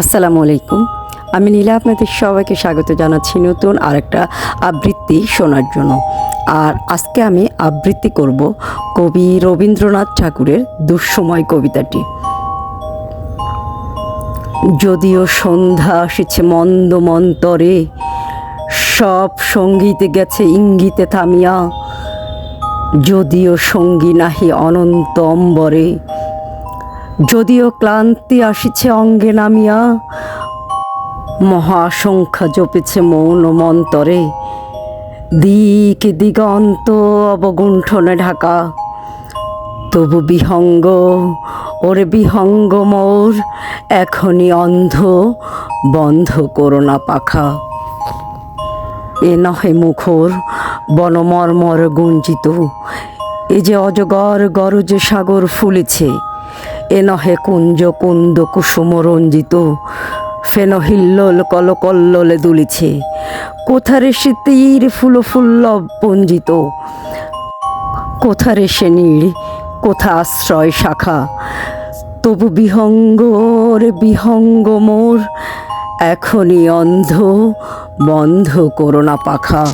আসসালামু আলাইকুম। আমি নীলা, আপনাদের সবাইকে স্বাগত জানাচ্ছি নতুন আরেকটা আবৃত্তি শোনার জন্য। আর আজকে আমি আবৃত্তি করব কবি রবীন্দ্রনাথ ঠাকুরের দুঃসময় কবিতাটি। যদিও সন্ধ্যা আসিছে মন্দ মন্তরে, সব সঙ্গীতে গেছে ইঙ্গিতে থামিয়া। যদিও সঙ্গী নাহি অনন্ত অম্বরে যদিও ক্লান্তি আসিছে অঙ্গে নামিয়া মহাসংখ্যা জপেছে মৌন মন্তরে। দিক দিগন্ত অবগুণ্ঠনে ঢাকা, তবু বিহঙ্গ, ওরে বিহঙ্গ মোর, এখনই অন্ধ, বন্ধ করোনা পাখা। এ নহে মুখর, বনমর্মর গুঞ্জিত, এ যে অজগর গরজে সাগর ফুলেছে এ নহে কুঞ্জ কুন্দ কুসুম রঞ্জিত ফেন হিল্লোল কলকল্লোলে দুলিছে। কোথারে সে তীর ফুল ফুল্লব পঞ্জিত? কোথারে সে নীড় কোথা আশ্রয় শাখা? তবু বিহঙ্গর বিহঙ্গ মোর। এখনই অন্ধ, বন্ধ করোনা পাখা।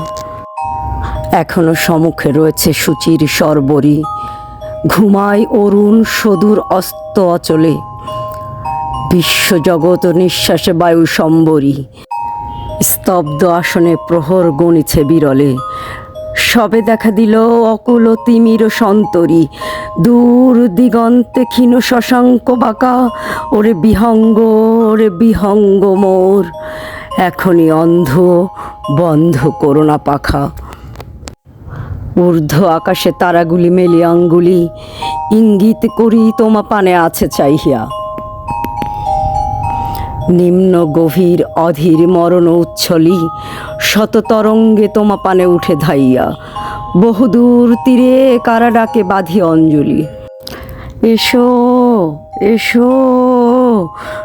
এখনও সম্মুখে রয়েছে সূচির সরবরি। ঘুমায় অরুণ সদূর অস্ত অচলে। বিশ্বজগৎ নিঃশ্বাসে বায়ু সম্বরী। স্তব্ধ আসনে প্রহর গণিছে বিরলে। সবে দেখা দিল অকুল তিমির সন্তরী। দূর দিগন্তে ক্ষীণ শশাঙ্ক বাঁকা। ওরে বিহঙ্গ ওরে বিহঙ্গ মোর। এখনই অন্ধ, বন্ধ করোনা পাখা। ঊর্ধ্ব আকাশে তারাগুলি মেলি আঙ্গুলি। ইঙ্গিত করি তোমা পানে আছে চাইহিয়া নিম্ন গভীর অধীর মরণ উচ্ছলি, শত তরঙ্গে তোমা পানে উঠে ধাইয়া। বহুদূর তীরে কারা ডাকে বাঁধি অঞ্জলি। এসো এসো,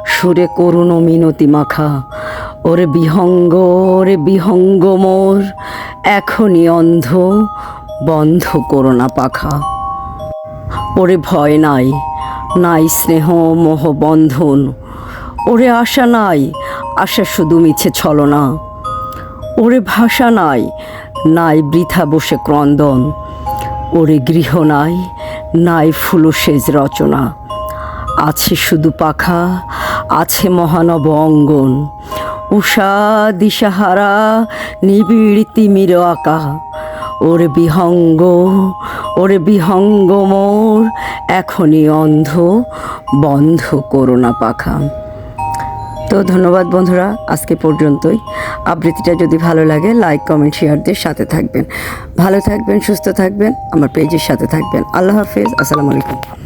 সুরে করুণ মিনতি মাখা। ওরে বিহঙ্গ ওরে বিহঙ্গ মোর, এখনই অন্ধ বন্ধ করোনা পাখা। ওরে ভয় নাই নাই স্নেহ মোহ বন্ধন। ওরে আশা নাই, আশা শুধু মিছে ছলনা। ওরে ভাষা নাই নাই বৃথা বসে ক্রন্দন। ওরে গৃহ নাই নাই ফুলসেজ রচনা। আছে শুধু পাখা, আছে মহানব অঙ্গন। উষা দিশাহারা, নিবিড় তিমির আঁকা। ওরে বিহঙ্গ, ওর বিহঙ্গ মোর। এখনই অন্ধ, বন্ধ করোনা পাখা। তো ধন্যবাদ বন্ধুরা, আজকে পর্যন্তই। আবৃত্তিটা যদি ভালো লাগে লাইক কমেন্ট শেয়ারদের সাথে থাকবেন। ভালো থাকবেন, সুস্থ থাকবেন, আমার পেজের সাথে থাকবেন। আল্লাহ হাফেজ, আসসালামু আলাইকুম।